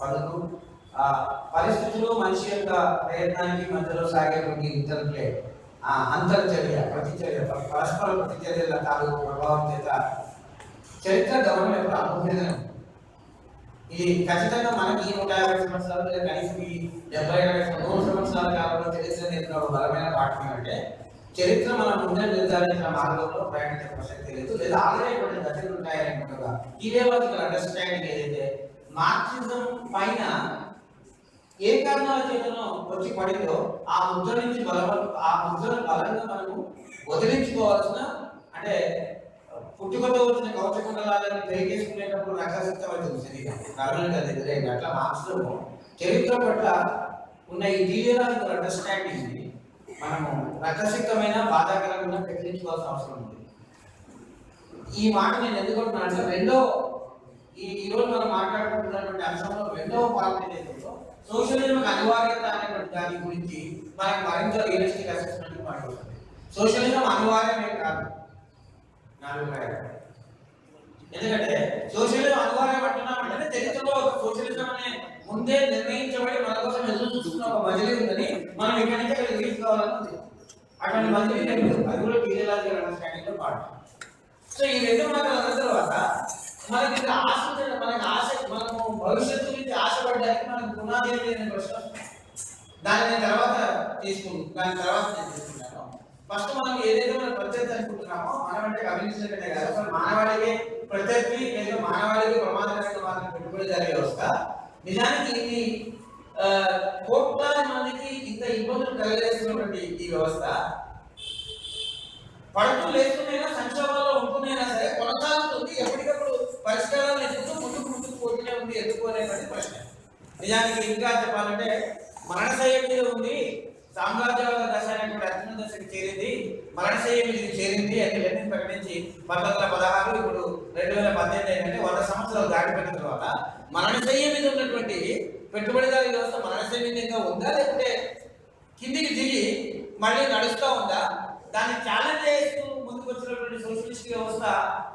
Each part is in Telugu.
పనులు ఆ పరిస్థితులు మనిషి యొక్క ప్రయత్నానికి మధ్యలో సాగేటువంటి ఇంటర్ప్లే ఆ అంతర్చర్య ప్రతిచర్య పరస్పర ప్రతిచర్యల తాలూకు ప్రభావం చేత చరిత్ర గమనం యొక్క అమూల్యమైన ఇది ఖచ్చితంగా మనకి ఈ నూట యాభై సంవత్సరాలు లేదా కనీసం ఈ డెబ్బై యాభై నూరు సంవత్సరాల కాలంలో చరిత్ర నేర్పిన ఒక బలమైన పాఠం ఏంటంటే చరిత్ర మనం ముందే నిర్ధారించిన మార్గంలో ప్రయాణించే ప్రసక్తి లేదు లేదా ఆల్రెడీ కొన్ని దశలు ఇదే వాళ్ళకి అండర్స్టాండింగ్ ఏదైతే మార్క్సిజం పైన ఏ కారణాల చేతనో వచ్చి పడిందో ఆ ముద్ర నుంచి బల ఆ ముద్రను బలంగా మనము వదిలించుకోవాల్సిన అంటే పుట్టుకతో వచ్చిన కవచ కుండలాలను తిరిగేసుకునేటప్పుడు రకసిద్ధమవుతుంది శరీరం కర్ణునికి అది ఎదురైంది అట్లా మార్క్సిజము చరిత్ర పట్ల ఉన్న ఈ థియరాజికల్ అండర్స్టాండింగ్ మనము రకసిద్ధమైన బాధాకరంగా ప్రకటించుకోవాల్సిన అవసరం ఉంది. ఈ మాట నేను ఎందుకుంటున్నాను అంటే రెండో ఈ ఈరోజు మనం మాట్లాడుకుంటున్నటువంటి అంశంలో రెండవ పార్ట్ ఏదైతుందో సోషలిజం అనివార్యత అనేటువంటి దాని గురించి మనకు మరింత రియలిస్టిక్ అసెస్మెంట్ మాట్లాడుతుంది సోషలిజం అనివార్యమే కాదు. నా ఎందుకంటే సోషలిజం అనివార్యం అంటున్నాం అంటే చరిత్రలో సోషలిజం అనే ముందే నిర్ణయించబడి మన కోసం ఎదురు చూస్తున్న ఒక మజిలీ ఉందని మనం ఇక్కడి నుంచి అక్కడ రిలీజ్ కావాలని అటువంటి మజిలీ అది కూడా థియలాజికల్ అండర్స్టాండింగ్లో పాటు సో ఈ రెండు మాటలు అన్న తర్వాత మనకి ఇక్కడ ఆశ మనకి ఆశ మనము భవిష్యత్తు గురించి ఆశపడడానికి మనకు పునాది ఏంటి అనే ప్రశ్న. దాన్ని తర్వాత తీసుకుంటాం దాని తర్వాత నేను తీసుకుంటాను. ఫస్ట్ మనం ఏదైతే మనం ప్రత్యర్థి అనుకుంటున్నామో మనమంటే అంటే కమ్యూనిస్ట్ కాదు. అసలు మానవాళికి ప్రత్యర్థి లేదా మానవాళికి ప్రమాదకరంగా మాత్రం పెట్టుబడిదారి వ్యవస్థ. నిజానికి ఇది కోట్లాది మందికి ఇంత ఇబ్బందులు కలగజేస్తున్నటువంటి ఈ వ్యవస్థ పడుతూ లేకునైనా సంక్షోభంలో ఉంటున్నైనా సరే కొనసాగుతుంది ఎప్పటికప్పుడు పరిష్కారాలు ఎదుగుతూ ముందుకు ముందుకు పోతూనే ఉంది ఎదుర్కోలేనటువంటి ప్రశ్న నిజానికి ఇంకా చెప్పాలంటే మరణశయ్య మీద ఉంది సామ్రాజ్యవాద దశ అనేటువంటి అర్జున దశకి చేరింది. మరణశయ్య మీదకి చేరింది అని లెనిన్ ప్రకటించి పంతొమ్మిది వందల పదహారు ఇప్పుడు రెండు వేల పద్దెనిమిది ఏంటంటే వంద సంవత్సరాలు దాటిపోయిన తర్వాత మరణశయ్య మీద ఉన్నటువంటి పెట్టుబడిదారు వ్యవస్థ మరణశయ్య మీద ఇంకా ఉందా లేకుంటే కిందికి దిగి మళ్ళీ నడుస్తూ ఉందా? దాన్ని ఛాలెంజ్ చేస్తూ ముందుకు వచ్చినటువంటి సోషలిస్ట్ వ్యవస్థ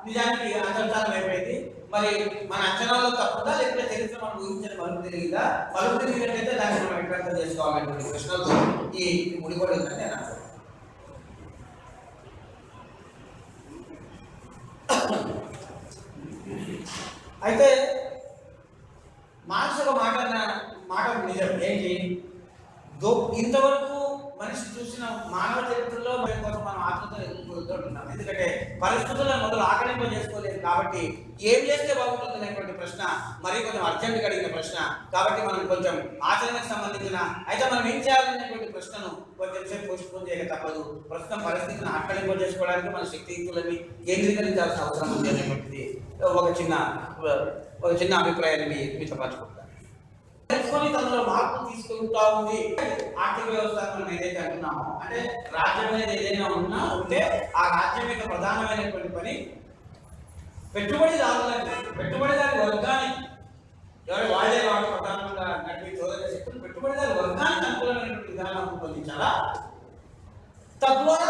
నిజానికి అంతర్జాలం అయిపోయింది మరి మన అంచనాల్లో తప్పుదా? లేకపోతే చరిత్ర మనం ఊహించిన మలుపు తిరిగిందా మలుపు తిరిగినట్లయితే దాన్ని మనం ఎట్లా అర్థం చేసుకోవాలనేటువంటి ప్రశ్నలతో ఈ ముడిపడి ఉందని నేను అనుకుంటున్నాను. అయితే మార్క్స్ ఒక మాట మాట నిజం ఏంటి? ఇంతవరకు మనిషి చూసిన మానవ చరిత్రలో మరి కొంత మనం ఆత్మతో ఎదుర్కొంటున్నాం ఎందుకంటే పరిస్థితులను మొదలు ఆకలింప చేసుకోలేదు కాబట్టి ఏం చేస్తే బాగుంటుంది అనేటువంటి ప్రశ్న మరి కొంచెం అర్జెంట్ అడిగిన ప్రశ్న కాబట్టి మనం కొంచెం ఆచరణకు సంబంధించిన అయితే మనం ఏం చేయాలనేటువంటి ప్రశ్నను కొంచెం సేపు పోస్ట్పోన్ చేయక తప్పదు. ప్రస్తుతం పరిస్థితిని ఆకలింప చేసుకోవడానికి మన శక్తియుక్తులని కేంద్రీకరించాల్సిన అవసరం ఉంది అనేటువంటిది. ఒక చిన్న ఒక చిన్న అభిప్రాయాన్ని మీతో పంచుకుంటాను తెలుసుకొని తనలో మార్పు తీసుకుంటా ఉంది. ఆర్థిక వ్యవస్థ మనం ఏదైతే అంటున్నామో అంటే రాజ్యం అనేది ఏదైనా ఉన్నా ఉంటే ఆ రాజ్యం యొక్క ప్రధానమైనటువంటి పని పెట్టుబడిదారులకు పెట్టుబడిదారు వర్గానికి. ఎవరు వాళ్ళే వాళ్ళు ప్రధానంగా నడిపి చోదక శక్తులు పెట్టుబడిదారు వర్గానికి అనుకూలమైనటువంటి విధానం రూపొందించాలా? తద్వారా